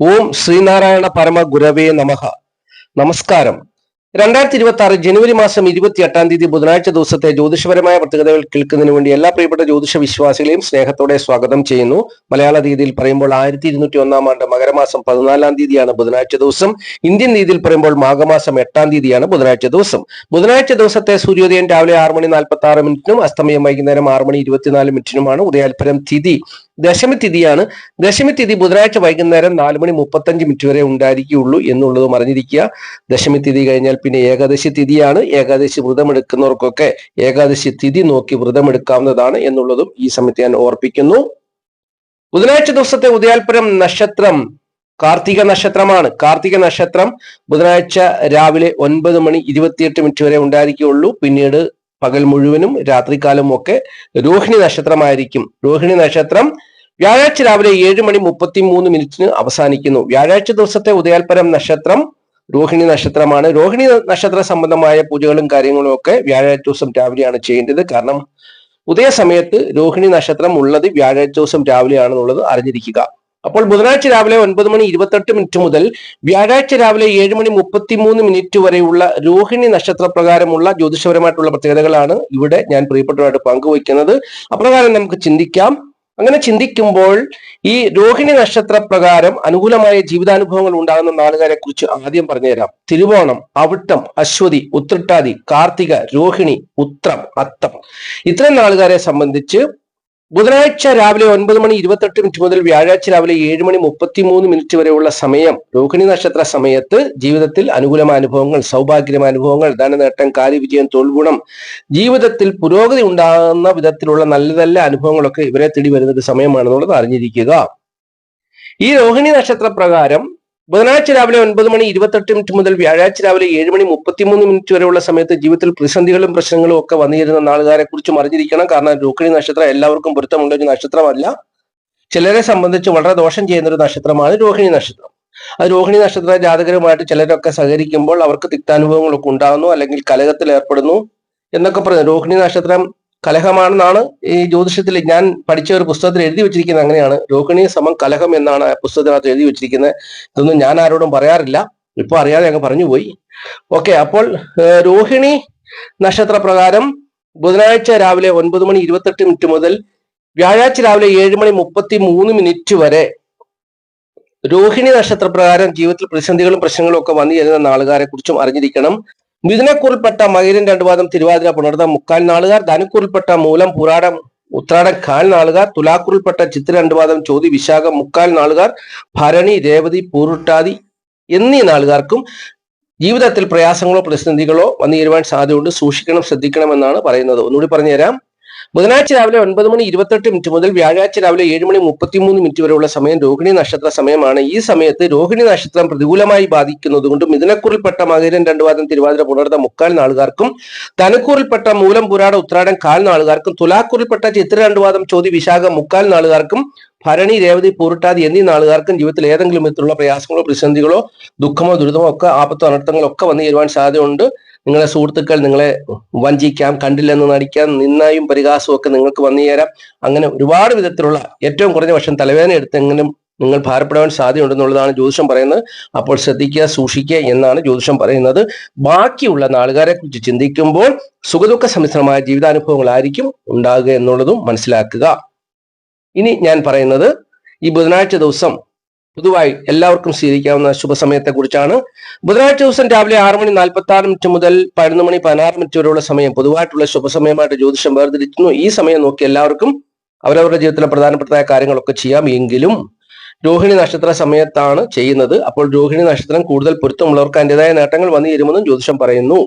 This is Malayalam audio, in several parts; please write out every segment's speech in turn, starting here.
ഓം ശ്രീനാരായണ പരമ ഗുരവേ നമഹ നമസ്കാരം. രണ്ടായിരത്തി ഇരുപത്തി ആറ് ജനുവരി മാസം ഇരുപത്തി എട്ടാം തീയതി ബുധനാഴ്ച ദിവസത്തെ ജ്യോതിഷപരമായ പ്രത്യേകതകൾ കേൾക്കുന്നതിന് വേണ്ടി എല്ലാ പ്രിയപ്പെട്ട ജ്യോതിഷ വിശ്വാസികളെയും സ്നേഹത്തോടെ സ്വാഗതം ചെയ്യുന്നു. മലയാള രീതിയിൽ പറയുമ്പോൾ ആയിരത്തി ഇരുന്നൂറ്റി ഒന്നാം ആണ്ട് മകരമാസം പതിനാലാം തീയതിയാണ് ബുധനാഴ്ച ദിവസം. ഇന്ത്യൻ രീതിയിൽ പറയുമ്പോൾ മാഘമാസം എട്ടാം തീയതിയാണ് ബുധനാഴ്ച ദിവസം. ബുധനാഴ്ച ദിവസത്തെ സൂര്യോദയം രാവിലെ ആറ് മണി നാൽപ്പത്തി ആറ് മിനിറ്റിനും അസ്തമയം വൈകുന്നേരം ആറ് മണി ഇരുപത്തിനാല് മിനിറ്റിനുമാണ് ഉദയാൽപരം തിഥി. ദശമി തിഥിയാണ് ദശമി തിഥി ബുധനാഴ്ച വൈകുന്നേരം നാല് മണി മുപ്പത്തഞ്ച് മിനിറ്റ് വരെ ഉണ്ടായിരിക്കുകയുള്ളൂ എന്നുള്ളതും അറിഞ്ഞിരിക്കുക. ദശമി തിഥി കഴിഞ്ഞാൽ പിന്നെ ഏകാദശി തിഥിയാണ് ഏകാദശി വ്രതമെടുക്കുന്നവർക്കൊക്കെ ഏകാദശി തിഥി നോക്കി വ്രതമെടുക്കാവുന്നതാണ് എന്നുള്ളതും ഈ സമയത്ത് ഞാൻ ഓർപ്പിക്കുന്നു. ബുധനാഴ്ച ദിവസത്തെ ഉദയാൽപരം നക്ഷത്രം കാർത്തിക നക്ഷത്രമാണ്. കാർത്തിക നക്ഷത്രം ബുധനാഴ്ച രാവിലെ ഒൻപത് മണി ഇരുപത്തിയെട്ട് മിനിറ്റ് വരെ ഉണ്ടായിരിക്കുകയുള്ളൂ. പിന്നീട് പകൽ മുഴുവനും രാത്രികാലവും ഒക്കെ രോഹിണി നക്ഷത്രമായിരിക്കും. രോഹിണി നക്ഷത്രം വ്യാഴാഴ്ച രാവിലെ ഏഴ് മണി മുപ്പത്തി മൂന്ന് മിനിറ്റിന് അവസാനിക്കുന്നു. വ്യാഴാഴ്ച ദിവസത്തെ ഉദയാൽപരം നക്ഷത്രം രോഹിണി നക്ഷത്രമാണ്. രോഹിണി നക്ഷത്ര സംബന്ധമായ പൂജകളും കാര്യങ്ങളും ഒക്കെ വ്യാഴാഴ്ച ദിവസം രാവിലെയാണ് ചെയ്യേണ്ടത്. കാരണം ഉദയ സമയത്ത് രോഹിണി നക്ഷത്രം ഉള്ളത് വ്യാഴാഴ്ച ദിവസം രാവിലെയാണെന്നുള്ളത് അറിഞ്ഞിരിക്കുക. അപ്പോൾ ബുധനാഴ്ച രാവിലെ ഒൻപത് മണി ഇരുപത്തെട്ട് മിനിറ്റ് മുതൽ വ്യാഴാഴ്ച രാവിലെ ഏഴ് മണി മുപ്പത്തിമൂന്ന് മിനിറ്റ് വരെയുള്ള രോഹിണി നക്ഷത്ര പ്രകാരമുള്ള ജ്യോതിഷപരമായിട്ടുള്ള പ്രത്യേകതകളാണ് ഇവിടെ ഞാൻ പ്രിയപ്പെട്ടവരായിട്ട് പങ്കുവയ്ക്കുന്നത്. അപ്രകാരം നമുക്ക് ചിന്തിക്കാം. അങ്ങനെ ചിന്തിക്കുമ്പോൾ ഈ രോഹിണി നക്ഷത്ര പ്രകാരം അനുകൂലമായ ജീവിതാനുഭവങ്ങൾ ഉണ്ടാകുന്ന നാളുകാരെ കുറിച്ച് ആദ്യം പറഞ്ഞുതരാം. തിരുവോണം അവിട്ടം അശ്വതി ഉത്രട്ടാതി കാർത്തിക രോഹിണി ഉത്രം അത്തം. ഇത്തരം നാളുകാരെ സംബന്ധിച്ച് ബുധനാഴ്ച രാവിലെ ഒൻപത് മണി ഇരുപത്തെട്ട് മിനിറ്റ് മുതൽ വ്യാഴാഴ്ച രാവിലെ ഏഴ് മണി മുപ്പത്തി മൂന്ന് മിനിറ്റ് വരെയുള്ള സമയം രോഹിണി നക്ഷത്ര സമയത്ത് ജീവിതത്തിൽ അനുകൂലമായ അനുഭവങ്ങൾ സൗഭാഗ്യമായ അനുഭവങ്ങൾ ധനനേട്ടം കാര്യവിജയം തൊഴിൽഗുണം ജീവിതത്തിൽ പുരോഗതി ഉണ്ടാകുന്ന വിധത്തിലുള്ള നല്ല നല്ല അനുഭവങ്ങളൊക്കെ ഇവരെ തേടി വരുന്ന ഒരു സമയമാണെന്നുള്ളത് അറിഞ്ഞിരിക്കുക. ഈ രോഹിണി നക്ഷത്ര പ്രകാരം ബുധനാഴ്ച രാവിലെ ഒൻപത് മണി ഇരുപത്തെട്ട് മിനിറ്റ് മുതൽ വ്യാഴാഴ്ച രാവിലെ ഏഴ് മണി മുപ്പത്തിമൂന്ന് മിനിറ്റ് വരെയുള്ള സമയത്ത് ജീവിതത്തിൽ പ്രതിസന്ധികളും പ്രശ്നങ്ങളും ഒക്കെ വന്നിരുന്ന നാളുകാരെ കുറിച്ചും അറിഞ്ഞിരിക്കണം. കാരണം രോഹിണി നക്ഷത്രം എല്ലാവർക്കും പൊരുത്തമുള്ള ഒരു നക്ഷത്രമല്ല. ചിലരെ സംബന്ധിച്ച് വളരെ ദോഷം ചെയ്യുന്ന ഒരു നക്ഷത്രമാണ് രോഹിണി നക്ഷത്രം. അത് രോഹിണി നക്ഷത്ര ജാതകരുമായിട്ട് ചിലരൊക്കെ സഹകരിക്കുമ്പോൾ അവർക്ക് തിക്താനുഭവങ്ങളൊക്കെ ഉണ്ടാകുന്നു അല്ലെങ്കിൽ കലഹത്തിൽ ഏർപ്പെടുന്നു എന്നൊക്കെ പറഞ്ഞു രോഹിണി നക്ഷത്രം കലഹമാണെന്നാണ് ഈ ജ്യോതിഷത്തിൽ ഞാൻ പഠിച്ച ഒരു പുസ്തകത്തിൽ എഴുതി വെച്ചിരിക്കുന്നത് അങ്ങനെയാണ്. രോഹിണി സമം കലഹം എന്നാണ് ആ പുസ്തകത്തിനകത്ത് എഴുതി വെച്ചിരിക്കുന്നത്. ഇതൊന്നും ഞാൻ ആരോടും പറയാറില്ല. ഇപ്പൊ അറിയാതെ അങ്ങ് പറഞ്ഞു പോയി. ഓക്കെ അപ്പോൾ രോഹിണി നക്ഷത്ര പ്രകാരം ബുധനാഴ്ച രാവിലെ ഒൻപത് മണി ഇരുപത്തെട്ട് മിനിറ്റ് മുതൽ വ്യാഴാഴ്ച രാവിലെ ഏഴ് മണി മുപ്പത്തി മൂന്ന് മിനിറ്റ് വരെ രോഹിണി നക്ഷത്ര പ്രകാരം ജീവിതത്തിൽ പ്രതിസന്ധികളും പ്രശ്നങ്ങളും ഒക്കെ വന്നു ചേരുന്ന നാളുകാരെ കുറിച്ചും അറിഞ്ഞിരിക്കണം. മിഥുനക്കുറിൽപ്പെട്ട മകരൻ രണ്ടു പാദം തിരുവാതിര പുണർന്ന മുക്കാൽ നാളുകാർ ധനുക്കുറിൽപ്പെട്ട മൂലം പുരാടം ഉത്രാടം കാൽ നാളുകാർ തുലാക്കുറിൽപ്പെട്ട ചിത്ര രണ്ടു പാദം ചോതി വിശാഖം മുക്കാൽ നാളുകാർ ഭരണി രേവതി പൂരുട്ടാതി എന്നീ നാളുകാർക്കും ജീവിതത്തിൽ പ്രയാസങ്ങളോ പ്രതിസന്ധികളോ വന്നു തരുവാൻ സാധ്യതയുണ്ട്. സൂക്ഷിക്കണം ശ്രദ്ധിക്കണം എന്നാണ് പറയുന്നത്. ഒന്നുകൂടി പറഞ്ഞുതരാം. ബുധനാഴ്ച രാവിലെ ഒൻപത് മണി ഇരുപത്തെട്ട് മിനിറ്റ് മുതൽ വ്യാഴാഴ്ച രാവിലെ ഏഴ് മണി മുപ്പത്തിമൂന്ന് മിനിറ്റ് വരെയുള്ള സമയം രോഹിണി നക്ഷത്ര സമയമാണ്. ഈ സമയത്ത് രോഹിണി നക്ഷത്രം പ്രതികൂലമായി ബാധിക്കുന്നത് കൊണ്ട് മിഥുനക്കുറിൽപ്പെട്ട മകരൻ രണ്ടുവാദം തിരുവാതിര പുണർത്ത മുക്കാൽ നാളുകാർക്കും തനക്കൂറിൽപ്പെട്ട മൂലം പുരാട ഉത്രാടം കാൽ നാളുകാർക്കും തുലാക്കൂറിൽപ്പെട്ട ചിത്ര രണ്ടുവാദം ചോതി വിശാഖം മുക്കാൽ നാളുകാർക്കും ഭരണി രേവതി പൂരുട്ടാതി എന്നീ നാളുകാർക്കും ജീവിതത്തിൽ ഏതെങ്കിലും വിധത്തിലുള്ള പ്രയാസങ്ങളോ പ്രതിസന്ധികളോ ദുഃഖമോ ദുരിതമോ ഒക്കെ ആപത്തോ അനർത്ഥങ്ങളോ ഒക്കെ വന്നു ചേരുവാൻ സാധ്യതയുണ്ട്. നിങ്ങളെ സുഹൃത്തുക്കൾ നിങ്ങളെ വഞ്ചിക്കാം കണ്ടില്ലെന്ന് നടിക്കാം നിന്നായും പരിഹാസവും ഒക്കെ നിങ്ങൾക്ക് വന്നു ചേരാം. അങ്ങനെ ഒരുപാട് വിധത്തിലുള്ള ഏറ്റവും കുറഞ്ഞ വർഷം തലവേദന എടുത്തെങ്കിലും നിങ്ങൾ ഭാരപ്പെടാൻ സാധ്യതയുണ്ടെന്നുള്ളതാണ് ജ്യോതിഷം പറയുന്നത്. അപ്പോൾ ശ്രദ്ധിക്കുക സൂക്ഷിക്കുക എന്നാണ് ജ്യോതിഷം പറയുന്നത്. ബാക്കിയുള്ള നാളുകാരെ കുറിച്ച് ചിന്തിക്കുമ്പോൾ സുഖദുഃഖ സമ്മിശ്രമായ ജീവിതാനുഭവങ്ങളായിരിക്കും ഉണ്ടാകുക എന്നുള്ളതും മനസ്സിലാക്കുക. ഇനി ഞാൻ പറയുന്നത് ഈ ബുധനാഴ്ച ദിവസം പൊതുവായി എല്ലാവർക്കും സ്വീകരിക്കാവുന്ന ശുഭസമയത്തെ കുറിച്ചാണ് ബുധനാഴ്ച ദിവസം രാവിലെ ആറ് മണി നാൽപ്പത്തി ആറ് മിനിറ്റ് മുതൽ പതിനൊന്ന് മണി പതിനാറ് മിനിറ്റ് വരെയുള്ള സമയം പൊതുവായിട്ടുള്ള ശുഭസമയമായിട്ട് ജ്യോതിഷം വേർതിരിക്കുന്നു. ഈ സമയം നോക്കി എല്ലാവർക്കും അവരവരുടെ ജീവിതത്തിലെ പ്രധാനപ്പെട്ട കാര്യങ്ങളൊക്കെ ചെയ്യാം എങ്കിലും രോഹിണി നക്ഷത്ര സമയത്താണ് ചെയ്യുന്നത്. അപ്പോൾ രോഹിണി നക്ഷത്രം കൂടുതൽ പൊരുത്തമുള്ളവർക്ക് അതിന്റെതായ നേട്ടങ്ങൾ വന്നു തരുമെന്നും ജ്യോതിഷം പറയുന്നു.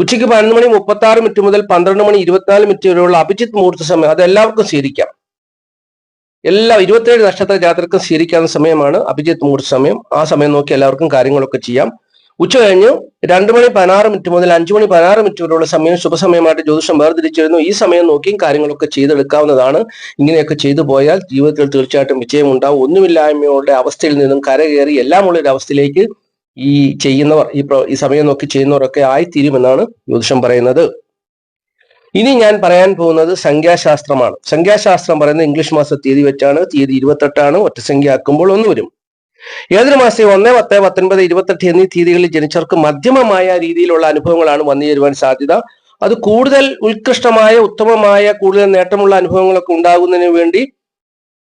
ഉച്ചയ്ക്ക് പതിനൊന്ന് മണി മുപ്പത്തി ആറ് മിനിറ്റ് മുതൽ പന്ത്രണ്ട് മണി ഇരുപത്തിനാല് മിനിറ്റ് വരെയുള്ള അഭിജിത് മുഹൂർത്ത സമയം അത് എല്ലാവർക്കും സ്വീകരിക്കാം. എല്ലാ ഇരുപത്തിയേഴ് നക്ഷത്ര ജാതകർക്കും സ്വീകരിക്കാവുന്ന സമയമാണ് അഭിജിത്ത് മുഹൂർത്ത സമയം. ആ സമയം നോക്കി എല്ലാവർക്കും കാര്യങ്ങളൊക്കെ ചെയ്യാം. ഉച്ച കഴിഞ്ഞ് രണ്ട് മണി പതിനാറ് മിനിറ്റ് മുതൽ അഞ്ചു മണി പതിനാറ് മിനിറ്റ് വരെയുള്ള സമയം ശുഭസമയമായിട്ട് ജ്യോതിഷം വേർതിരിച്ചിരുന്നു. ഈ സമയം നോക്കിയും കാര്യങ്ങളൊക്കെ ചെയ്തെടുക്കാവുന്നതാണ്. ഇങ്ങനെയൊക്കെ ചെയ്തു പോയാൽ ജീവിതത്തിൽ തീർച്ചയായിട്ടും വിജയം ഉണ്ടാവും ഒന്നുമില്ലായ്മയുടെ അവസ്ഥയിൽ നിന്നും കരകയറി എല്ലാമുള്ള ഒരു അവസ്ഥയിലേക്ക് ഈ ചെയ്യുന്നവർ ഈ ഈ സമയം നോക്കി ചെയ്യുന്നവരൊക്കെ ആയിത്തീരുമെന്നാണ് ജ്യോതിഷം പറയുന്നത്. ഇനി ഞാൻ പറയാൻ പോകുന്നത് സംഖ്യാശാസ്ത്രമാണ്. സംഖ്യാശാസ്ത്രം പറയുന്നത് ഇംഗ്ലീഷ് മാസ തീയതി വെച്ചാണ് തീയതി ഇരുപത്തെട്ടാണ് ഒറ്റ സംഖ്യ ആക്കുമ്പോൾ ഒന്ന് വരും. ഏതൊരു മാസം ഒന്ന് പത്ത് പത്തൊൻപത് ഇരുപത്തെട്ട് എന്നീ തീയതികളിൽ ജനിച്ചവർക്ക് മധ്യമമായ രീതിയിലുള്ള അനുഭവങ്ങളാണ് വന്നു ചേരുവാൻ സാധ്യത. അത് കൂടുതൽ ഉത്കൃഷ്ടമായ ഉത്തമമായ കൂടുതൽ നേട്ടമുള്ള അനുഭവങ്ങളൊക്കെ ഉണ്ടാകുന്നതിന് വേണ്ടി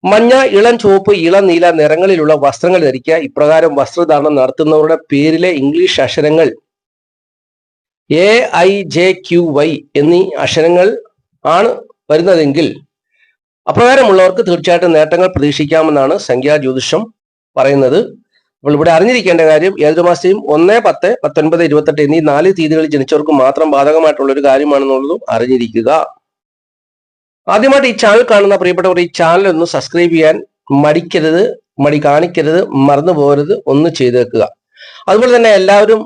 മഞ്ഞ ഇളം ചുവപ്പ് ഇളം നീല നിറങ്ങളിലുള്ള വസ്ത്രങ്ങൾ ധരിക്കുക. ഇപ്രകാരം വസ്ത്രധാരണം നടത്തുന്നവരുടെ പേരിലെ ഇംഗ്ലീഷ് അക്ഷരങ്ങൾ A I J Q Y എന്നീ അക്ഷരങ്ങൾ ആണ് വരുന്നതെങ്കിൽ അപ്രകാരമുള്ളവർക്ക് തീർച്ചയായിട്ടും നേട്ടങ്ങൾ പ്രതീക്ഷിക്കാമെന്നാണ് സംഖ്യാ ജ്യോതിഷം പറയുന്നത്. അപ്പോൾ ഇവിടെ അറിഞ്ഞിരിക്കേണ്ട കാര്യം ഏതൊരു മാസത്തെയും ഒന്ന് പത്ത് പത്തൊൻപത് ഇരുപത്തെട്ട് എന്നീ നാല് തീയതികളിൽ ജനിച്ചവർക്ക് മാത്രം ബാധകമായിട്ടുള്ള ഒരു കാര്യമാണെന്നുള്ളതും അറിഞ്ഞിരിക്കുക. ആദ്യമായിട്ട് ഈ ചാനൽ കാണുന്ന പ്രിയപ്പെട്ടവർ ഈ ചാനൽ ഒന്ന് സബ്സ്ക്രൈബ് ചെയ്യാൻ മടിക്കരുത് മടി കാണിക്കരുത് മറന്നു പോകരുത് ഒന്ന് ചെയ്തേക്കുക. അതുപോലെ തന്നെ എല്ലാവരും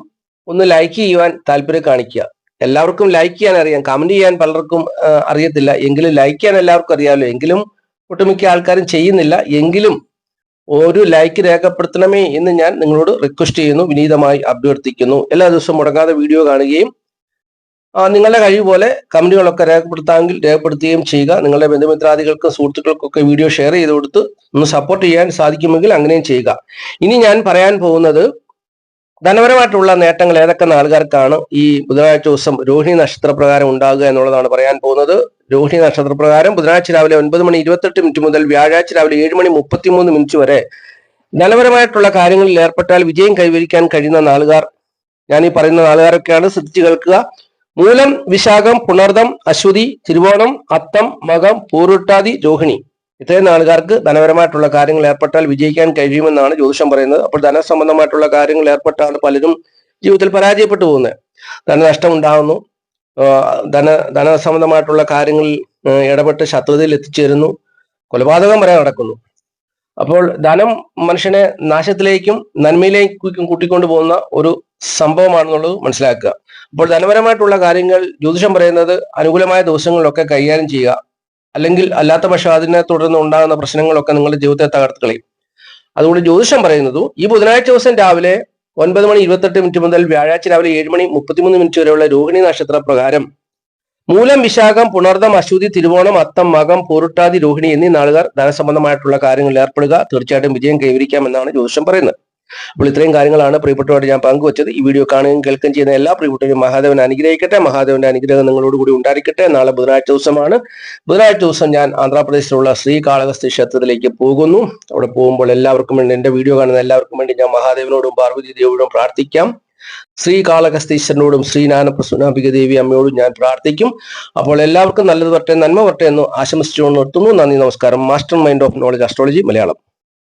ഒന്ന് ലൈക്ക് ചെയ്യുവാൻ താല്പര്യം കാണിക്കുക. എല്ലാവർക്കും ലൈക്ക് ചെയ്യാൻ അറിയാം. കമന്റ് ചെയ്യാൻ പലർക്കും അറിയത്തില്ല. എങ്കിലും ലൈക്ക് ചെയ്യാൻ എല്ലാവർക്കും അറിയാമല്ലോ എങ്കിലും ഒട്ടുമിക്ക ആൾക്കാരും ചെയ്യുന്നില്ല. എങ്കിലും ഒരു ലൈക്ക് രേഖപ്പെടുത്തണമേ എന്ന് ഞാൻ നിങ്ങളോട് റിക്വസ്റ്റ് ചെയ്യുന്നു. വിനീതമായി അഭ്യർത്ഥിക്കുന്നു. എല്ലാ ദിവസവും മുടങ്ങാതെ വീഡിയോ കാണുകയും നിങ്ങളുടെ കഴിവ് പോലെ കമന്റുകളൊക്കെ രേഖപ്പെടുത്താമെങ്കിൽ രേഖപ്പെടുത്തുകയും ചെയ്യുക. നിങ്ങളുടെ ബന്ധുമിത്രാദികൾക്കും സുഹൃത്തുക്കൾക്കൊക്കെ വീഡിയോ ഷെയർ ചെയ്ത് കൊടുത്ത് ഒന്ന് സപ്പോർട്ട് ചെയ്യാൻ സാധിക്കുമെങ്കിൽ അങ്ങനെയും ചെയ്യുക. ഇനി ഞാൻ പറയാൻ പോകുന്നത് ധനപരമായിട്ടുള്ള നേട്ടങ്ങൾ ഏതൊക്കെ ആൾക്കാർക്കാണ് ഈ ബുധനാഴ്ച ദിവസം രോഹിണി നക്ഷത്രപ്രകാരം ഉണ്ടാകുക എന്നുള്ളതാണ് പറയാൻ പോകുന്നത്. രോഹിണി നക്ഷത്രപ്രകാരം ബുധനാഴ്ച രാവിലെ ഒൻപത് മണി ഇരുപത്തെട്ട് മിനിറ്റ് മുതൽ വ്യാഴാഴ്ച രാവിലെ ഏഴ് മണി മുപ്പത്തിമൂന്ന് മിനിറ്റ് വരെ ധനപരമായിട്ടുള്ള കാര്യങ്ങളിൽ ഏർപ്പെട്ടാൽ വിജയം കൈവരിക്കാൻ കഴിയുന്ന നാളുകാർ ഞാൻ ഈ പറയുന്ന നാളുകാരൊക്കെയാണ് ശ്രദ്ധിച്ചു കേൾക്കുക. മൂലം വിശാഖം പുണർദം അശ്വതി തിരുവോണം അത്തം മകം പൂരുട്ടാതി രോഹിണി. ഇത്രയും നാളുകാർക്ക് ധനപരമായിട്ടുള്ള കാര്യങ്ങൾ ഏർപ്പെട്ടാൽ വിജയിക്കാൻ കഴിയുമെന്നാണ് ജ്യോതിഷം പറയുന്നത്. അപ്പോൾ ധനസംബന്ധമായിട്ടുള്ള കാര്യങ്ങൾ ഏർപ്പെട്ടാണ് പലരും ജീവിതത്തിൽ പരാജയപ്പെട്ടു പോകുന്നത്. ധനനഷ്ടം ഉണ്ടാകുന്നു. ധന ധനസംബന്ധമായിട്ടുള്ള കാര്യങ്ങളിൽ ഇടപെട്ട് ശത്രുതയിൽ എത്തിച്ചേരുന്നു. കൊലപാതകം വരെ നടക്കുന്നു. അപ്പോൾ ധനം മനുഷ്യനെ നാശത്തിലേക്കും നന്മയിലേക്കും കൂട്ടിക്കൊണ്ടു പോകുന്ന ഒരു സംഭവമാണെന്നുള്ളത് മനസ്സിലാക്കുക. അപ്പോൾ ധനപരമായിട്ടുള്ള കാര്യങ്ങൾ ജ്യോതിഷം പറയുന്നത് അനുകൂലമായ ദിവസങ്ങളിലൊക്കെ കൈകാര്യം ചെയ്യുക. അല്ലെങ്കിൽ അല്ലാത്ത പക്ഷം അതിനെ തുടർന്ന് ഉണ്ടാകുന്ന പ്രശ്നങ്ങളൊക്കെ നിങ്ങളുടെ ജീവിതത്തെ തകർത്ത് കളയും. അതുകൊണ്ട് ജ്യോതിഷം പറയുന്നത് ഈ ബുധനാഴ്ച ദിവസം രാവിലെ ഒൻപത് മണി ഇരുപത്തെട്ട് മിനിറ്റ് മുതൽ വ്യാഴാഴ്ച രാവിലെ ഏഴ് മണി മുപ്പത്തിമൂന്ന് മിനിറ്റ് വരെയുള്ള രോഹിണി നക്ഷത്ര പ്രകാരം മൂലം വിശാഖം പുണർദം അശ്വതി തിരുവോണം അത്തം മകം പൂരുട്ടാതി രോഹിണി എന്നീ നാളുകാർ ധനസംബന്ധമായിട്ടുള്ള കാര്യങ്ങളിൽ ഏർപ്പെടുക തീർച്ചയായിട്ടും വിജയം കൈവരിക്കാമെന്നാണ് ജ്യോതിഷം പറയുന്നത്. അപ്പോൾ ഇത്രയും കാര്യങ്ങളാണ് പ്രിയപ്പെട്ടവരോട് ഞാൻ പങ്കുവച്ചത്. ഈ വീഡിയോ കാണുകയും കേൾക്കുകയും ചെയ്യുന്ന എല്ലാ പ്രിയപ്പെട്ടവരും മഹാദേവൻ അനുഗ്രഹിക്കട്ടെ. മഹാദേവന്റെ അനുഗ്രഹം നിങ്ങളോട് കൂടി ഉണ്ടായിരിക്കട്ടെ. നാളെ ബുധനാഴ്ച ദിവസമാണ്. ബുധനാഴ്ച ദിവസം ഞാൻ ആന്ധ്രാപ്രദേശിലുള്ള ശ്രീ ശ്രീകാളഹസ്തി ക്ഷേത്രത്തിലേക്ക് പോകുന്നു. അവിടെ പോകുമ്പോൾ എല്ലാവർക്കും വേണ്ടി എന്റെ വീഡിയോ കാണുന്ന എല്ലാവർക്കും വേണ്ടി ഞാൻ മഹാദേവനോടും പാർവതി ദേവിയോടും പ്രാർത്ഥിക്കാം. ശ്രീ കാളകസ്തീശ്വരനോടും ശ്രീനാന പ്രസുനാഭിക ദേവി അമ്മയോടും ഞാൻ പ്രാർത്ഥിക്കും. അപ്പോൾ എല്ലാവർക്കും നല്ലത് വരട്ടെ നന്മ വരട്ടെ എന്ന് ആശംസിച്ചുകൊണ്ട് നിർത്തുന്നു. നന്ദി നമസ്കാരം. Master mind of knowledge astrology Malayalam.